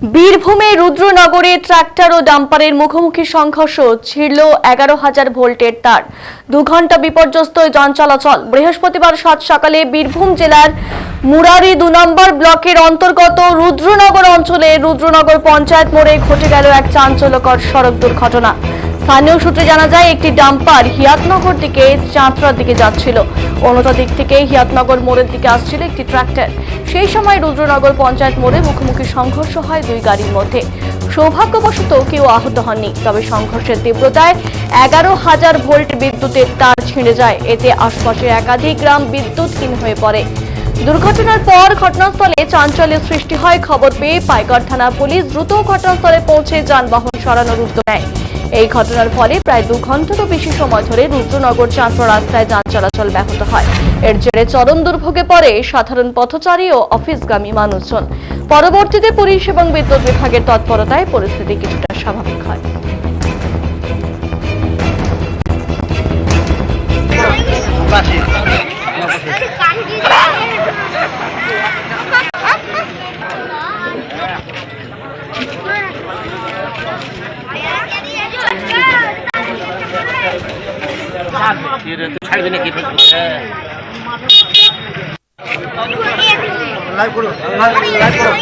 বীরভূমে রুদ্রনগরে ট্রাক্টর ও ডাম্পারের মুখোমুখি সংঘর্ষ ছিড়ল এগারো হাজার ভোল্টের তার। দু ঘণ্টা বিপর্যস্ত যান চলাচল। বৃহস্পতিবার সাত সকালে বীরভূম জেলার মুরারি দু নম্বর ব্লকের অন্তর্গত রুদ্রনগর অঞ্চলে রুদ্রনগর পঞ্চায়েত মোড়ে ঘটে গেল এক চাঞ্চল্যকর সড়ক দুর্ঘটনা। স্থানীয় সূত্রে জানা যায়, একটি ডাম্পার হিয়াতনগর দিকে চাঁতরার দিকে যাচ্ছিল। অন্যটা দিক থেকে হিয়াতনগর মোড়ের দিকে আসছিল একটি ট্রাক্টর সেই সময় রুদ্রনগর পঞ্চায়েত মোড়ে মুখোমুখি সংঘর্ষ হয় দুই গাড়ির মধ্যে। সৌভাগ্যবশত কেউ আহত হননি, তবে সংঘর্ষের তীব্রতায় এগারো হাজার ভোল্ট বিদ্যুতের তার ছিঁড়ে যায়। এতে আশপাশের একাধিক গ্রাম বিদ্যুৎহীন হয়ে পড়ে। দুর্ঘটনার পর ঘটনাস্থলে চাঞ্চল্যের সৃষ্টি হয় খবর পেয়ে পাইকর থানা পুলিশ দ্রুত ঘটনাস্থলে পৌঁছে যানবাহন সরানোর উদ্যোগ নেয়। এই ঘটনার ফলে প্রায় দু ঘন্টারও বেশি সময় ধরে রুদ্রনগর চাঁদপুর রাস্তায় যান চলাচল ব্যাহত হয়। এর জেরে চরম দুর্ভোগে পড়ে সাধারণ পথচারী ও অফিসগামী মানুষজন। পরবর্তীতে পুলিশ এবং বিদ্যুৎ বিভাগের তৎপরতায় পরিস্থিতি কিছুটা স্বাভাবিক হয়। লাইভ করো লাইভ করো।